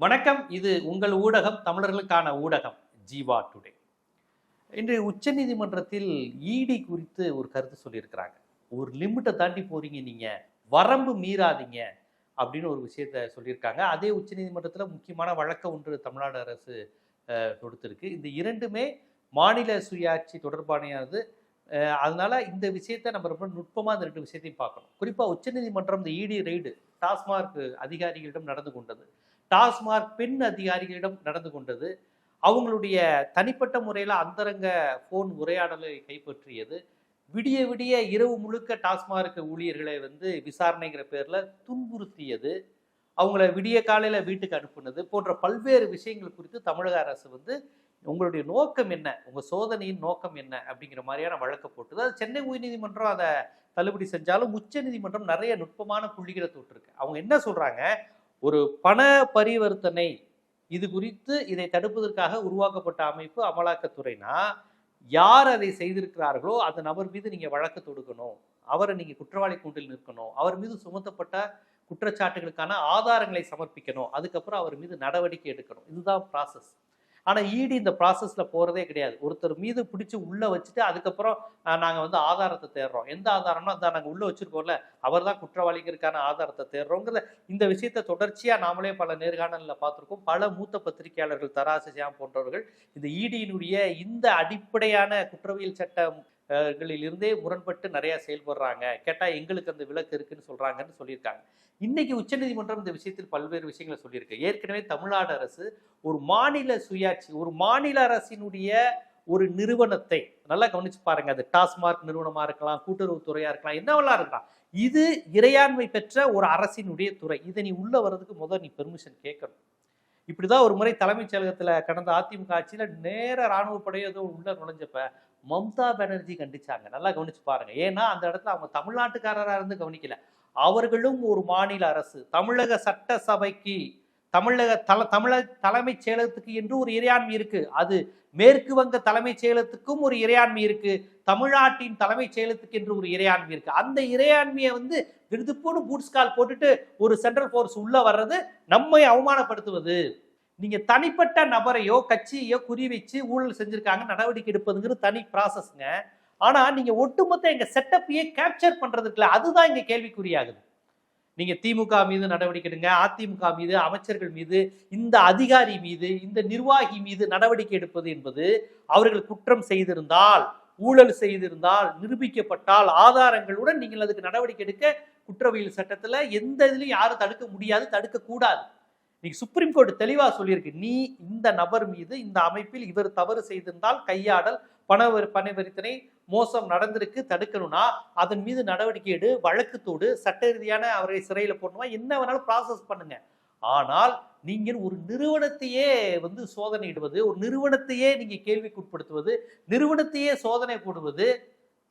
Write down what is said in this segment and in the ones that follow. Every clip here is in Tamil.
வணக்கம். இது உங்கள் ஊடகம் தமிழர்களுக்கான ஊடகம் ஜீவா டுடே. இன்று உச்சநீதிமன்றத்தில் இடி குறித்து ஒரு கருத்து சொல்லியிருக்கிறாங்க. ஒரு லிமிட்டை தாண்டி போறீங்க நீங்க வரம்பு மீறாதீங்க அப்படின்னு ஒரு விஷயத்த சொல்லியிருக்காங்க. அதே உச்சநீதிமன்றத்தில் முக்கியமான வழக்க ஒன்று தமிழ்நாடு அரசு அஹ், தொடுத்திருக்கு. இந்த இரண்டுமே மாநில சுயாட்சி தொடர்பானது அதனால இந்த விஷயத்தை நம்ம ரொம்ப நுட்பமாக இந்த ரெண்டு விஷயத்தையும் பார்க்கணும். குறிப்பாக உச்சநீதிமன்றம் இந்த இடி ரெய்டு டாஸ்மார்க் அதிகாரிகளிடம் நடந்து கொண்டது. டாஸ்மார்க் பெண் அதிகாரிகளிடம் நடந்து கொண்டது. அவங்களுடைய தனிப்பட்ட முறையில் அந்தரங்க ஃபோன் உரையாடலை கைப்பற்றியது. விடிய விடிய இரவு முழுக்க டாஸ்மார்க் ஊழியர்களை வந்து விசாரணைங்கிற பேரில் துன்புறுத்தியது. அவங்கள விடிய காலையில் வீட்டுக்கு அனுப்புனது போன்ற பல்வேறு விஷயங்கள் குறித்து தமிழக அரசு வந்து உங்களுடைய நோக்கம் என்ன? உங்கள் சோதனையின் நோக்கம் என்ன? அப்படிங்கிற மாதிரியான வழக்கு போட்டது. அது சென்னை உயர்நீதிமன்றம் அதை தள்ளுபடி செஞ்சாலும் உச்ச நீதிமன்றம் நிறைய நுட்பமான புள்ளிகளை தொட்டிருக்கு. அவங்க என்ன சொல்கிறாங்க ஒரு பண பரிவர்த்தனை இது குறித்து இதை தடுப்பதற்காக உருவாக்கப்பட்ட அமைப்பு அமலாக்கத்துறைனா யார் அதை செய்திருக்கிறார்களோ அந்த நபர் மீது நீங்கள் வழக்கு தொடுக்கணும். அவரை நீங்கள் குற்றவாளி கூண்டில் நிற்கணும். அவர் மீது சுமத்தப்பட்ட குற்றச்சாட்டுகளுக்கான ஆதாரங்களை சமர்ப்பிக்கணும். அதுக்கப்புறம் அவர் மீது நடவடிக்கை எடுக்கணும். இதுதான் ப்ராசஸ் ஆனால் இடி இந்த ப்ராசஸில் போகிறதே கிடையாது. ஒருத்தர் மீது பிடிச்சி உள்ளே வச்சுட்டு அதுக்கப்புறம் நாங்கள் வந்து ஆதாரத்தை தேடுறோம். எந்த ஆதாரம்னா அதான் நாங்கள் உள்ளே வச்சுருக்கோம்ல அவர் தான் குற்றவாளிகளுக்கான ஆதாரத்தை தேடுறோங்கிற இந்த விஷயத்தை தொடர்ச்சியாக நாமளே பல நேர்காணலில் பார்த்துருக்கோம். பல மூத்த பத்திரிகையாளர்கள் தராசு ஜாம் போன்றவர்கள் இந்த இடியினுடைய இந்த அடிப்படையான குற்றவியல் சட்டம் இருந்தே முரண்பட்டு நிறைய செயல்படுறாங்க. கேட்டால் எங்களுக்கு அந்த விலக்கு இருக்குன்னு சொல்கிறாங்கன்னு சொல்லியிருக்காங்க. இன்னைக்கு உச்சநீதிமன்றம் இந்த விஷயத்தில் பல்வேறு விஷயங்களை சொல்லியிருக்கு. ஏற்கனவே தமிழ்நாடு அரசு ஒரு மாநில சுயாட்சி ஒரு மாநில அரசினுடைய ஒரு நிறுவனத்தை நல்லா கவனிச்சு பாருங்க. அது டாஸ்மார்க் நிறுவனமா இருக்கலாம் கூட்டுறவுத்துறையா இருக்கலாம் என்னவெல்லாம் இருக்கலாம். இது இறையாண்மை பெற்ற ஒரு அரசினுடைய துறை. இதை நீ உள்ள வர்றதுக்கு முதல் நீ பெர்மிஷன் கேட்கணும். இப்படிதான் ஒரு முறை தலைமைச் செயலகத்துல கடந்த அதிமுக ஆட்சியில நேர ராணுவ படையோ ஏதோ உள்ள நுழைஞ்சப்ப மம்தா பானர்ஜி கண்டிச்சாங்க. நல்லா கவனிச்சு பாருங்க. ஏன்னா அந்த இடத்துல அவங்க தமிழ்நாட்டுக்காரரா இருந்து கவனிக்கல. அவர்களும் ஒரு மாநில அரசு. தமிழக சட்டசபைக்கு தமிழக தல தமிழக தலைமைச் செயலகத்துக்கு என்று ஒரு இறையாண்மை இருக்கு. அது மேற்கு வங்க தலைமைச் செயலகத்துக்கும் ஒரு இறையாண்மை இருக்கு. தமிழ்நாட்டின் தலைமைச் செயலகத்துக்கு என்று ஒரு இறையாண்மை இருக்கு. அந்த இறையாண்மையை வந்து விருதுப்போடு பூட்ஸ் கால் போட்டுட்டு ஒரு சென்ட்ரல் ஃபோர்ஸ் உள்ள வர்றது நம்மை அவமானப்படுத்துவது. நீங்க தனிப்பட்ட நபரையோ கட்சியோ குறி வச்சு ஊழல் செஞ்சிருக்காங்க நடவடிக்கை எடுப்பதுங்கிறது தனி ப்ராசஸ்ங்க ஆனா நீங்க ஒட்டுமொத்த எங்க செட்டப்பையே கேப்சர் பண்றதுக்குல அதுதான் இங்க கேள்விக்குறியாகுது. நீங்க திமுக மீது நடவடிக்கை எடுங்க அதிமுக மீது அமைச்சர்கள் மீது இந்த அதிகாரி மீது இந்த நிர்வாகி மீது நடவடிக்கை எடுப்பது என்பது அவர்கள் குற்றம் செய்திருந்தால் ஊழல் செய்திருந்தால் நிரூபிக்கப்பட்டால் ஆதாரங்களுடன் நீங்கள் அதுக்கு நடவடிக்கை எடுக்க குற்றவியல் சட்டத்துல எந்த இதுலையும் யாரும் தடுக்க முடியாது தடுக்க கூடாது. இன்னைக்கு சுப்ரீம் கோர்ட் தெளிவாக சொல்லியிருக்கு. நீ இந்த நபர் மீது இந்த அமைப்பில் இவர் தவறு செய்திருந்தால் கையாடல் பண வரி- பண வரித்தனை மோசம் நடந்திருக்கு தடுக்கணும்னா அதன் மீது நடவடிக்கை எடு வழக்குத்தோடு சட்ட ரீதியான அவரை சிறையில் போடணுமா என்ன வேணாலும் ப்ராசஸ் பண்ணுங்க. ஆனால் நீங்கள் ஒரு நிறுவனத்தையே வந்து சோதனையிடுவது ஒரு நிறுவனத்தையே நீங்கள் கேள்விக்குட்படுத்துவது நிறுவனத்தையே சோதனை போடுவது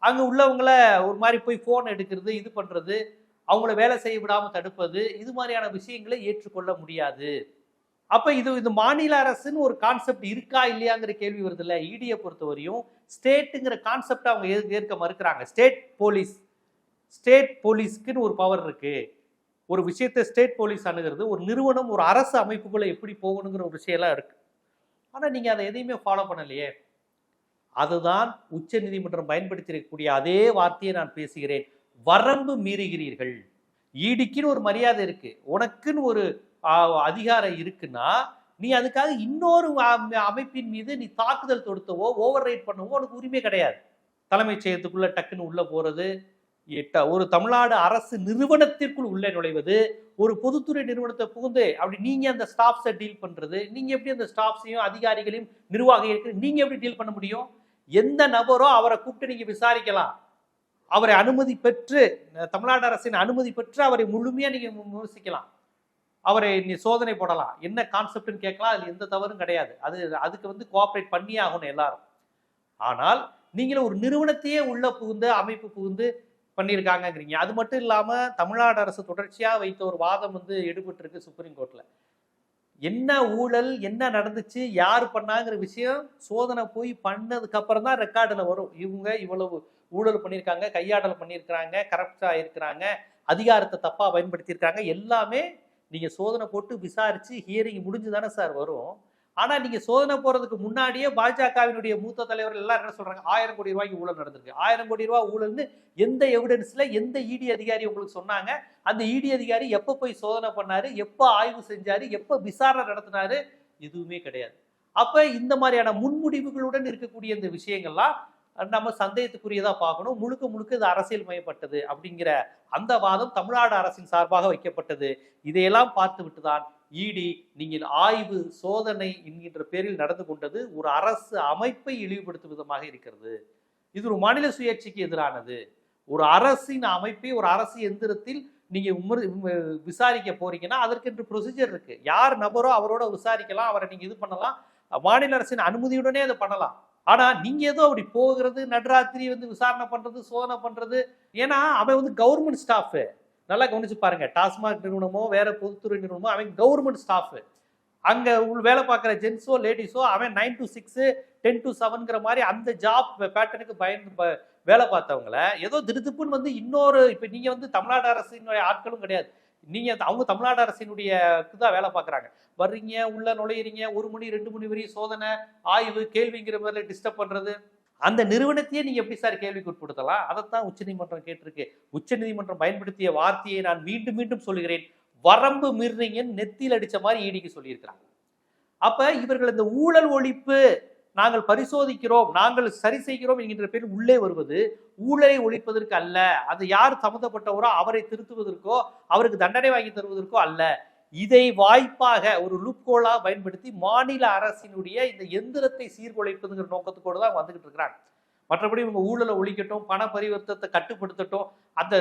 அங்கே உள்ளவங்கள ஒரு மாதிரி போய் ஃபோன் எடுக்கிறது இது பண்ணுறது அவங்கள வேலை செய்ய விடாமல் தடுப்பது இது மாதிரியான விஷயங்களை ஏற்றுக்கொள்ள முடியாது. அப்போ இது இந்த மாநில அரசுன்னு ஒரு கான்செப்ட் இருக்கா இல்லையாங்கிற கேள்வி வருது இல்லை? இடியை பொறுத்தவரையும் ஸ்டேட்டுங்கிற கான்செப்டை அவங்க ஏற்க மறுக்கிறாங்க. ஸ்டேட் போலீஸ் ஸ்டேட் போலீஸ்க்குன்னு ஒரு பவர் இருக்கு. ஒரு விஷயத்தை ஸ்டேட் போலீஸ் அணுகிறது ஒரு நிறுவனம் ஒரு அரசு அமைப்புக்குள்ளே எப்படி போகணுங்கிற ஒரு விஷயம்லாம் இருக்கு. ஆனால் நீங்கள் அதை எதையுமே ஃபாலோ பண்ணலையே. அதுதான் உச்ச நீதிமன்றம் பயன்படுத்தியிருக்கக்கூடிய அதே வார்த்தையை நான் பேசுகிறேன். வரம்பு மீறுகிறீர்கள். ஈடிக்குன்னு ஒரு மரியாதை இருக்கு. உனக்குன்னு ஒரு அதிகாரம் இருக்குன்னா நீ அதுக்காக இன்னொரு அமைப்பின் மீது நீ தாக்குதல் தொடுத்தவோ ஓவர் ரைட் பண்ணவோ உனக்கு உரிமை கிடையாது. தலைமைச் செயலகத்துக்குள்ள டக்குன்னு உள்ள போறது எட்ட- ஒரு தமிழ்நாடு அரசு நிறுவனத்திற்குள் உள்ளே நுழைவது ஒரு பொதுத்துறை நிறுவனத்தை புகுந்து அப்படி நீங்க அந்த ஸ்டாஃப்ஸை டீல் பண்றது நீங்க எப்படி அந்த ஸ்டாஃப்ஸையும் அதிகாரிகளையும் நிர்வாகிகளுக்கு நீங்க எப்படி டீல் பண்ண முடியும்? எந்த நபரோ அவரை கூப்பிட்டு நீங்க விசாரிக்கலாம். அவரை அனுமதி பெற்று தமிழ்நாடு அரசின் அனுமதி பெற்று அவரை முழுமையாக நீங்கள் விமர்சிக்கலாம். அவரை நீ சோதனை போடலாம். என்ன கான்செப்ட்னு கேட்கலாம் அதில் எந்த தவறும் கிடையாது. அது அதுக்கு வந்து கோஆப்ரேட் பண்ணியே ஆகணும் எல்லாரும். ஆனால் நீங்களும் ஒரு நிறுவனத்தையே உள்ள புகுந்து அமைப்பு புகுந்து பண்ணியிருக்காங்கங்கிறீங்க. அது மட்டும் இல்லாமல் தமிழ்நாடு அரசு தொடர்ச்சியாக வைத்த ஒரு வாதம் வந்து எடுபட்டு இருக்கு சுப்ரீம் கோர்ட்டில் என்ன ஊழல் என்ன நடந்துச்சு யார் பண்ணாங்கிற விஷயம் சோதனை போய் பண்ணதுக்கு அப்புறம் தான் ரெக்கார்டில் வரும். இவங்க இவ்வளவு ஊழல் பண்ணியிருக்காங்க கையாடல் பண்ணியிருக்கிறாங்க கரப்டாக இருக்கிறாங்க அதிகாரத்தை தப்பாக பயன்படுத்தியிருக்காங்க எல்லாமே நீங்கள் சோதனை போட்டு விசாரித்து ஹியரிங் முடிஞ்சு தானே சார் வரும். ஆனால் நீங்கள் சோதனை போகிறதுக்கு முன்னாடியே பாஜகவினுடைய மூத்த தலைவர்கள் எல்லாம் என்ன சொல்கிறாங்க ஆயிரம் கோடி ரூபாய்க்கு ஊழல் நடந்திருக்கு. ஆயிரம் கோடி ரூபா ஊழல்னு எந்த எவிடன்ஸில் எந்த இடி அதிகாரி உங்களுக்கு சொன்னாங்க? அந்த இடி அதிகாரி எப்போ போய் சோதனை பண்ணார்? எப்போ ஆய்வு செஞ்சார்? எப்போ விசாரணை நடத்தினாரு? எதுவுமே கிடையாது. அப்போ இந்த மாதிரியான முன்முடிவுகளுடன் இருக்கக்கூடிய இந்த விஷயங்கள்லாம் நம்ம சந்தேகத்துக்குரியதா பார்க்கணும். முழுக்க முழுக்க இது அரசியல் மயப்பட்டது அப்படிங்கிற அந்த வாதம் தமிழ்நாடு அரசின் சார்பாக வைக்கப்பட்டது. இதையெல்லாம் பார்த்து விட்டுதான் இடி நீங்கள் ஆய்வு சோதனை என்கின்ற பேரில் நடந்து கொண்டது ஒரு அரசு அமைப்பை இழிவுபடுத்தும் விதமாக இருக்கிறது. இது ஒரு மாநில சுயேட்சைக்கு எதிரானது. ஒரு அரசின் அமைப்பை ஒரு அரசு எந்திரத்தில் நீங்க உமர் விசாரிக்க போறீங்கன்னா அதற்கென்று ப்ரொசீஜர் இருக்கு. யார் நபரோ அவரோட விசாரிக்கலாம் அவரை நீங்க இது பண்ணலாம். மாநில அரசின் அனுமதியுடனே அதை பண்ணலாம். ஆனால் நீங்கள் ஏதோ அப்படி போகிறது நடுராத்திரி வந்து விசாரணை பண்ணுறது சோதனை பண்ணுறது ஏன்னா அவன் வந்து கவர்மெண்ட் ஸ்டாஃபு நல்லா கவனிச்சு பாருங்க. டாஸ்மாக் நிறுவனமோ வேற பொதுத்துறை நிறுவனமோ அவன் கவர்மெண்ட் ஸ்டாஃபு அங்கே உள் வேலை பார்க்குற ஜென்ஸோ லேடிஸோ அவன் nine to six ten to செவன்கிற மாதிரி அந்த ஜாப் பேட்டர்னுக்கு பயந்து ப- வேலை பார்த்தவங்கள ஏதோ திருத்துப்புன்னு வந்து இன்னொரு இப்போ நீங்கள் வந்து தமிழ்நாடு அரசினுடைய ஆட்களும் கிடையாது. நீங்கள் அவங்க தமிழ்நாடு அரசினுடைய தான் வேலை பார்க்குறாங்க. வர்றீங்க உள்ள நுழையிறீங்க ஒரு மணி ரெண்டு மணி வரையும் சோதனை ஆய்வு கேள்விங்கிற மாதிரி டிஸ்டர்ப் பண்ணுறது அந்த நிறுவனத்தையே நீங்கள் எப்படி சார் கேள்விக்கு உட்படுத்தலாம் அதைத்தான் உச்சநீதிமன்றம் கேட்டிருக்கு. உச்சநீதிமன்றம் பயன்படுத்திய வார்த்தையை நான் மீண்டும் மீண்டும் சொல்கிறேன் வரம்பு மீறினீங்கன்னு நெத்தியில் அடித்த மாதிரி ஈடிக்கு சொல்லியிருக்கிறாங்க. அப்போ இவர்கள் இந்த ஊழல் ஒழிப்பு நாங்கள் பரிசோதிக்கிறோம் நாங்கள் சரி செய்கிறோம் என்கின்ற பேர் உள்ளே வருவது ஊழலை ஒழிப்பதற்கு அல்ல. அது யார் சம்மந்தப்பட்டவரோ அவரை திருத்துவதற்கோ அவருக்கு தண்டனை வாங்கி தருவதற்கோ அல்ல. இதை வாய்ப்பாக ஒரு லுப்கோலா பயன்படுத்தி மாநில அரசினுடைய இந்த எந்திரத்தை சீர்குலைப்பதுங்கிற நோக்கத்துக்கோடு தான் வந்துகிட்டு இருக்கிறாங்க மற்றபடி இவங்க ஊழலை ஒழிக்கட்டும் பண பரிவர்த்தத்தை கட்டுப்படுத்தட்டும் அந்த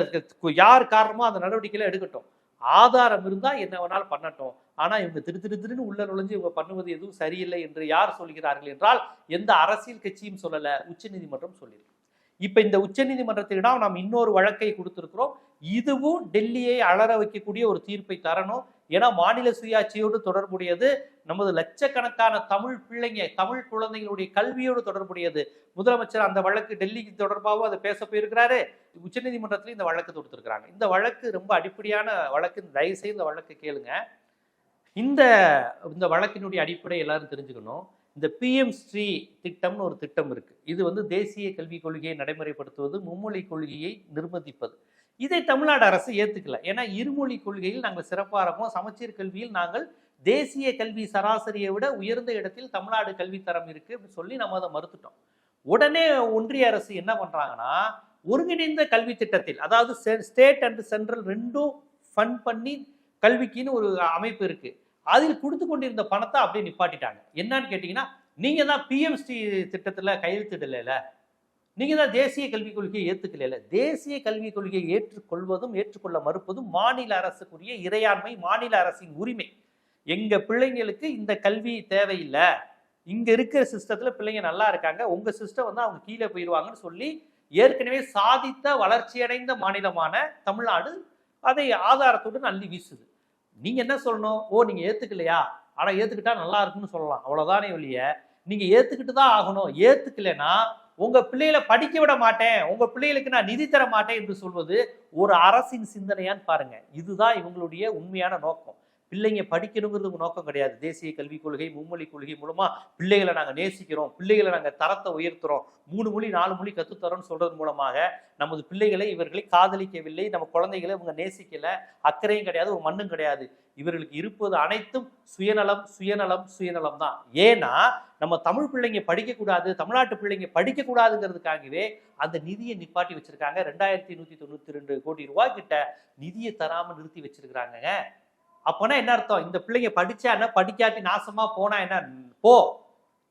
யார் காரணமோ அந்த நடவடிக்கைகளை எடுக்கட்டும். ஆதாரம் இருந்தால் என்ன வேணாலும் பண்ணட்டும். ஆனால் இவங்க திரு திரு திருன்னு உள்ள நுழைஞ்சு இவங்க பண்ணுவது எதுவும் சரியில்லை என்று யார் சொல்கிறார்கள் என்றால் எந்த அரசியல் கட்சியும் சொல்லலை உச்சநீதிமன்றம் சொல்லியிருக்கு இப்போ இந்த உச்சநீதிமன்றத்திடம் நாம் இன்னொரு வழக்கை கொடுத்துருக்குறோம். இதுவும் டெல்லியை அலற வைக்கக்கூடிய ஒரு தீர்ப்பை தரணும். ஏன்னா மாநில சுயாட்சியோடு தொடர்புடையது நமது லட்சக்கணக்கான தமிழ் பிள்ளைங்க தமிழ் குழந்தைகளுடைய கல்வியோடு தொடர்புடையது. முதலமைச்சர் அந்த வழக்கு டெல்லிக்கு தொடர்பாகவும் அதை பேச போயிருக்கிறாரு. உச்சநீதிமன்றத்திலையும் இந்த வழக்கு தொடுத்திருக்கிறாங்க. இந்த வழக்கு ரொம்ப அடிப்படையான வழக்கு தயவுசெய்து இந்த வழக்கு கேளுங்க. இந்த இந்த வழக்கினுடைய அடிப்படை எல்லாரும் தெரிஞ்சுக்கணும். இந்த பிஎம் ஸ்ரீ திட்டம்னு ஒரு திட்டம் இருக்கு. இது வந்து தேசிய கல்விக் கொள்கையை நடைமுறைப்படுத்துவது மும்மொழி கொள்கையை நிர்பந்திப்பது இதை தமிழ்நாடு அரசு ஏத்துக்கல. ஏன்னா இருமொழி கொள்கையில் நாங்கள் சிறப்பாக இருக்கோம். சமச்சீர் கல்வியில் நாங்கள் தேசிய கல்வி சராசரியை விட உயர்ந்த இடத்தில் தமிழ்நாடு கல்வி தரம் இருக்கு அப்படின்னு சொல்லி நம்ம அதை மறுத்துட்டோம். உடனே ஒன்றிய அரசு என்ன பண்றாங்கன்னா ஒருங்கிணைந்த கல்வி திட்டத்தில் அதாவது ஸ்டேட் அண்ட் சென்ட்ரல் ரெண்டும் ஃபண்ட் பண்ணி கல்விக்குன்னு ஒரு அமைப்பு இருக்குது அதில் கொடுத்து கொண்டிருந்த பணத்தை அப்படியே நிப்பாட்டிட்டாங்க. என்னன்னு கேட்டிங்கன்னா நீங்க தான் பிஎம்ஸ்டி திட்டத்தில் கையெழுத்திடல நீங்க தான் தேசிய கல்விக் கொள்கையை ஏத்துக்கல தேசிய கல்விக் கொள்கையை ஏற்றுக்கொள்வதும் ஏற்றுக்கொள்ள மறுப்பதும் மாநில அரசுக்குரிய இறையாண்மை மாநில அரசின் உரிமை. எங்க பிள்ளைங்களுக்கு இந்த கல்வி தேவையில்லை. இங்க இருக்கிற சிஸ்டத்துல பிள்ளைங்க நல்லா இருக்காங்க. உங்க சிஸ்டம் வந்து அவங்க கீழே போயிடுவாங்கன்னு சொல்லி ஏற்கனவே சாதித்த வளர்ச்சியடைந்த மாநிலமான தமிழ்நாடு அதை ஆதாரத்துடன் அள்ளி வீசுது. நீங்கள் என்ன சொல்லணும்? ஓ நீங்கள் ஏற்றுக்கலையா ஆனால் ஏற்றுக்கிட்டா நல்லா இருக்குன்னு சொல்லலாம். அவ்வளோதானே ஒழிய நீங்கள் ஏற்றுக்கிட்டு தான் ஆகணும். ஏற்றுக்கலைன்னா உங்கள் பிள்ளைகளை படிக்க விட மாட்டேன். உங்கள் பிள்ளைகளுக்கு நான் நிதி தர மாட்டேன் என்று சொல்வது ஒரு அரசின் சிந்தனையான்னு பாருங்கள் இதுதான் இவங்களுடைய உண்மையான நோக்கம். பிள்ளைங்க படிக்கணுங்கிறது நோக்கம் கிடையாது. தேசிய கல்விக் கொள்கை மும்மொழி கொள்கை மூலமா பிள்ளைகளை நாங்கள் நேசிக்கிறோம். பிள்ளைகளை நாங்கள் தரத்தை உயர்த்துறோம். மூணு மொழி நாலு மொழி கற்றுத்தரோம்னு சொல்றது மூலமாக நமது பிள்ளைகளை இவர்களை காதலிக்கவில்லை. நம்ம குழந்தைகளை இவங்க நேசிக்கல. அக்கறையும் கிடையாது ஒரு மண்ணும் கிடையாது. இவர்களுக்கு இருப்பது அனைத்தும் சுயநலம் சுயநலம் சுயநலம் தான். ஏன்னா நம்ம தமிழ் பிள்ளைங்க படிக்கக்கூடாது தமிழ்நாட்டு பிள்ளைங்க படிக்கக்கூடாதுங்கிறதுக்காகவே அந்த நிதியை நிப்பாட்டி வச்சிருக்காங்க. ரெண்டாயிரத்தி நூத்தி தொண்ணூத்தி ரெண்டு கோடி ரூபாய் கிட்ட நிதியை தராமல் நிறுத்தி வச்சிருக்கிறாங்க அப்போனா என்ன அர்த்தம்? இந்த பிள்ளைங்க படிச்சா என்ன? படிக்காட்டி நாசமா போனா என்ன? போ.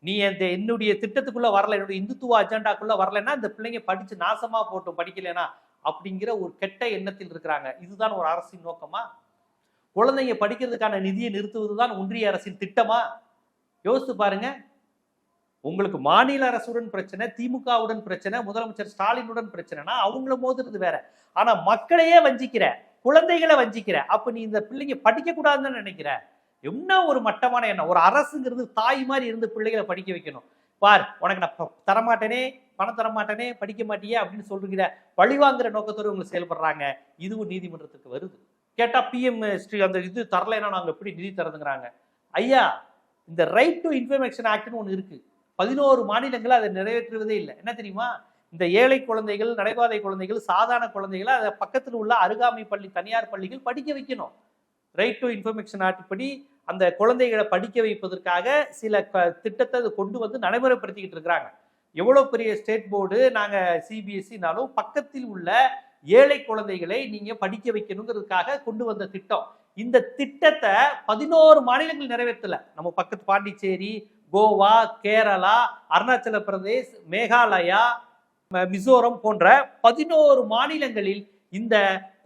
நீ இந்த என்னுடைய திட்டத்துக்குள்ள வரல என்னுடைய இந்துத்துவ அஜெண்டாக்குள்ள வரலைன்னா இந்த பிள்ளைங்க படிச்சு நாசமா போட்டும் படிக்கலைன்னா அப்படிங்கிற ஒரு கெட்ட எண்ணத்தில் இருக்கிறாங்க. இதுதான் ஒரு அரசின் நோக்கமா? குழந்தைங்க படிக்கிறதுக்கான நிதியை நிறுத்துவது தான் ஒன்றிய அரசின் திட்டமா? யோசித்து பாருங்க. உங்களுக்கு மாநில அரசுடன் பிரச்சனை திமுகவுடன் பிரச்சனை முதலமைச்சர் ஸ்டாலினுடன் பிரச்சனைனா அவங்கள மோதுறது வேற. ஆனா மக்களையே வஞ்சிக்கிற குழந்தைகளை வஞ்சிக்கிற. அப்ப நீ இந்த பிள்ளைங்க படிக்க கூடாதுன்னு நினைக்கிற. என்ன ஒரு மட்டமான எண்ணம்? ஒரு அரசுங்கிறது தாய் மாதிரி இருந்து பிள்ளைகளை படிக்க வைக்கணும். பார் உனக்கு நான் தரமாட்டேனே பணம் தரமாட்டேனே படிக்க மாட்டியே அப்படின்னு சொல்லுகிற பழிவாங்குற நோக்கத்தோடு இவங்க செயல்படுறாங்க. இதுவும் நீதிமன்றத்துக்கு வருது. கேட்டா பிஎம் ஸ்ரீ அந்த இது தரலைன்னா நாங்கள் எப்படி நிதி தரதுங்கிறாங்க. ஐயா இந்த ரைட் டு இன்ஃபர்மேஷன் ஆக்ட்னு ஒன்று இருக்கு. பதினோரு மாநிலங்கள் அதை நிறைவேற்றுவதே இல்லை. என்ன தெரியுமா? இந்த ஏழை குழந்தைகள் நடைபாதை குழந்தைகள் சாதாரண குழந்தைகளை அதை பக்கத்தில் உள்ள அருகாமை பள்ளி தனியார் பள்ளிகள் படிக்க வைக்கணும். ரைட் டு இன்ஃபர்மேஷன் ஆக்ட் அந்த குழந்தைகளை படிக்க வைப்பதற்காக சில க- திட்டத்தை அது கொண்டு வந்து நடைமுறைப்படுத்திக்கிட்டு இருக்கிறாங்க. எவ்வளோ பெரிய ஸ்டேட் போர்டு நாங்கள் சிபிஎஸ்சினாலும் பக்கத்தில் உள்ள ஏழை குழந்தைகளை நீங்கள் படிக்க வைக்கணுங்கிறதுக்காக கொண்டு வந்த திட்டம். இந்த திட்டத்தை பதினோரு மாநிலங்கள் நிறைவேற்றல. நம்ம பக்கத்து பாண்டிச்சேரி கோவா கேரளா அருணாச்சல பிரதேஷ் மேகாலயா மிசோரம் போன்ற பதினோரு மாநிலங்களில் இந்த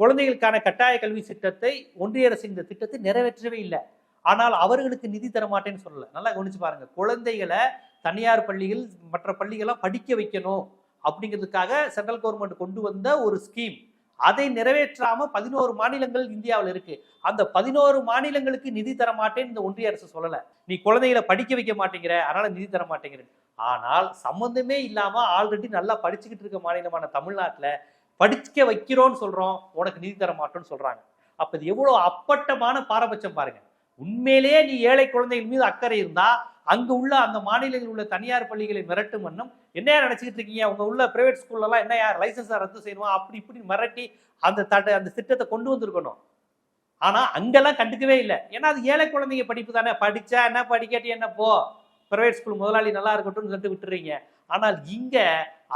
குழந்தைகளுக்கான கட்டாய கல்வி திட்டத்தை ஒன்றிய அரசு இந்த திட்டத்தை நிறைவேற்றவே இல்லை. ஆனால் அவர்களுக்கு நிதி தர மாட்டேன்னு சொல்லல. நல்லா கவனிச்சு பாருங்க. குழந்தைகளை தனியார் பள்ளிகள் மற்ற பள்ளிகள்லாம் படிக்க வைக்கணும் அப்படிங்கிறதுக்காக சென்ட்ரல் கவர்மெண்ட் கொண்டு வந்த ஒரு ஸ்கீம். அதை நிறைவேற்றாம பதினோரு மாநிலங்கள் இந்தியாவில் இருக்கு. அந்த பதினோரு மாநிலங்களுக்கு நிதி தர மாட்டேன்னு இந்த ஒன்றிய அரசு சொல்லலை. நீ குழந்தைகளை படிக்க வைக்க மாட்டேங்கிற. அதனால நிதி தர மாட்டேங்கிறேன் ஆனால் சம்மந்தமே இல்லாம ஆல்ரெடி நல்லா படிச்சுக்கிட்டு இருக்க மாநிலமான தமிழ்நாட்டில் படிக்க வைக்கிறோம்னு சொல்றோம் உனக்கு நிதி தர மாட்டோம்னு சொல்றாங்க. அப்ப இது எவ்வளவு அப்பட்டமான பாரபட்சம் பாருங்க. உண்மையிலேயே நீ ஏழை குழந்தைகள் மீது அக்கறை இருந்தா அங்க உள்ள அந்த மாநிலங்களில் உள்ள தனியார் பள்ளிகளை மிரட்டும் வண்ணம் என்ன நினச்சிக்கிட்டு இருக்கீங்க? உங்க உள்ள பிரைவேட் ஸ்கூல்ல எல்லாம் என்ன யார் லைசன்ஸை ரத்து செய்யணும்? அப்படி இப்படி மிரட்டி அந்த தட அந்த திட்டத்தை கொண்டு வந்திருக்கணும். ஆனா அங்கெல்லாம் கண்டுக்கவே இல்லை. ஏன்னா அது ஏழை குழந்தைங்க படிப்பு தானே. படிச்சா என்ன படிக்காட்டி என்ன போ? பிரைவேட் ஸ்கூல் முதலாளி நல்லா இருக்கட்டும்னு சொல்லிட்டு விட்டுறீங்க. ஆனால் இங்க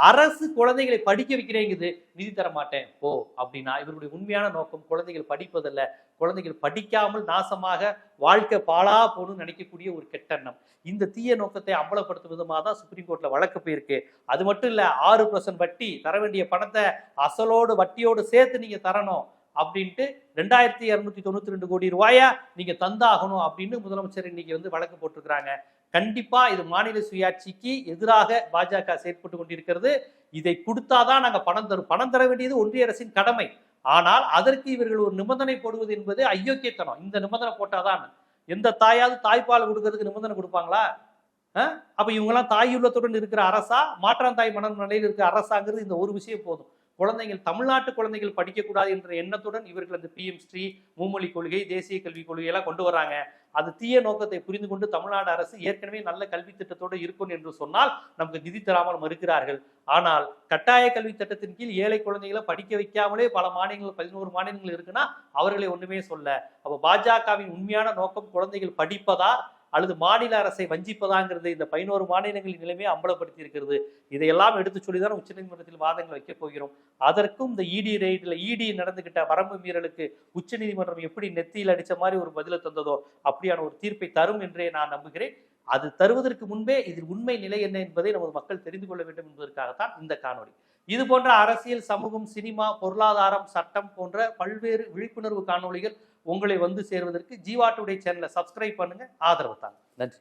அரசு குழந்தைகளை படிக்க வைக்கிறேங்குது. நிதி தர மாட்டேன். போ அப்படின்னா இவருடைய உண்மையான நோக்கம் குழந்தைகள் படிப்பதல்ல. குழந்தைகள் படிக்காமல் நாசமாக வாழ்க்கை பாழா போகணும்னு நினைக்கக்கூடிய ஒரு கெட்டெண்ணம். இந்த தீய நோக்கத்தை அம்பலப்படுத்தும் விதமாக தான் சுப்ரீம் கோர்ட்ல வழக்கு போயிருக்கு. அது மட்டும் இல்ல ஆறு பர்சன்ட் வட்டி தர வேண்டிய பணத்தை அசலோடு வட்டியோடு சேர்த்து நீங்க தரணும் அப்படின்ட்டு ரெண்டாயிரத்தி இரநூத்தி தொண்ணூத்தி ரெண்டு கோடி ரூபாயா நீங்க தந்தாகணும் அப்படின்னு முதலமைச்சர் இன்னைக்கு வந்து வழக்கு போட்டிருக்கிறாங்க. கண்டிப்பா இது மாநில சுயாட்சிக்கு எதிராக பாஜக செயற்பட்டு கொண்டிருக்கிறது. இதை கொடுத்தாதான் நாங்க பணம் தரும். பணம் தர வேண்டியது ஒன்றிய அரசின் கடமை. ஆனால் அதற்கு இவர்கள் ஒரு நிபந்தனை போடுவது என்பது அயோக்கியத்தனம். இந்த நிபந்தனை போட்டாதான் எந்த தாயாவது தாய்ப்பால் கொடுக்கறதுக்கு நிபந்தனை கொடுப்பாங்களா? அப்ப இவங்கெல்லாம் தாயுள்ளத்துடன் இருக்கிற அரசா? மாற்றான் தாய் மன நிலையில் இருக்கிற அரசாங்கிறது இந்த ஒரு விஷயம் போதும். குழந்தைகள் தமிழ்நாட்டு குழந்தைகள் படிக்கக்கூடாது என்ற எண்ணத்துடன் இவர்கள் அந்த பிஎம் ஸ்ரீ மும்மொழி கொள்கை தேசிய கல்விக் கொள்கையெல்லாம் கொண்டு வராங்க. அது தீய நோக்கத்தை புரிந்து கொண்டு தமிழ்நாடு அரசு ஏற்கனவே நல்ல கல்வி திட்டத்தோடு இருக்கும் என்று சொன்னால் நமக்கு நிதி தராமல் மறுக்கிறார்கள். ஆனால் கட்டாய கல்வி திட்டத்தின் கீழ் ஏழை குழந்தைகளை படிக்க வைக்காமலே பல மாநிலங்கள் பதினோரு மாநிலங்கள் இருக்குன்னா அவர்களை ஒண்ணுமே சொல்ல. அப்ப பாஜகவின் உண்மையான நோக்கம் குழந்தைகள் படிப்பதா? அல்லது மாநில அரசை வஞ்சிப்பதாங்கிறது இந்த பதினோரு மாநிலங்களின் நிலைமையை அம்பலப்படுத்தி இருக்கிறது. இதையெல்லாம் எடுத்து சொல்லி தான் உச்சநீதிமன்றத்தில் வாதங்கள் வைக்கப் போகிறோம். அதற்கும் இந்த இடி ரெய்டில் இடி நடந்துகிட்ட வரம்பு மீறலுக்கு உச்சநீதிமன்றம் எப்படி நெத்தியில் அடித்த மாதிரி ஒரு பதிலை தந்ததோ அப்படியான ஒரு தீர்ப்பை தரும் என்றே நான் நம்புகிறேன். அது தருவதற்கு முன்பே இதில் உண்மை நிலை என்ன என்பதை நமது மக்கள் தெரிந்து கொள்ள வேண்டும் என்பதற்காகத்தான் இந்த காணொளி. இது போன்ற அரசியல் சமூகம் சினிமா பொருளாதாரம் சட்டம் போன்ற பல்வேறு விழிப்புணர்வு காணொளிகள் உங்களை வந்து சேர்வதற்கு ஜீவா டுடே சேனலை சப்ஸ்கிரைப் பண்ணுங்க. ஆதரவு தாங்க. நன்றி.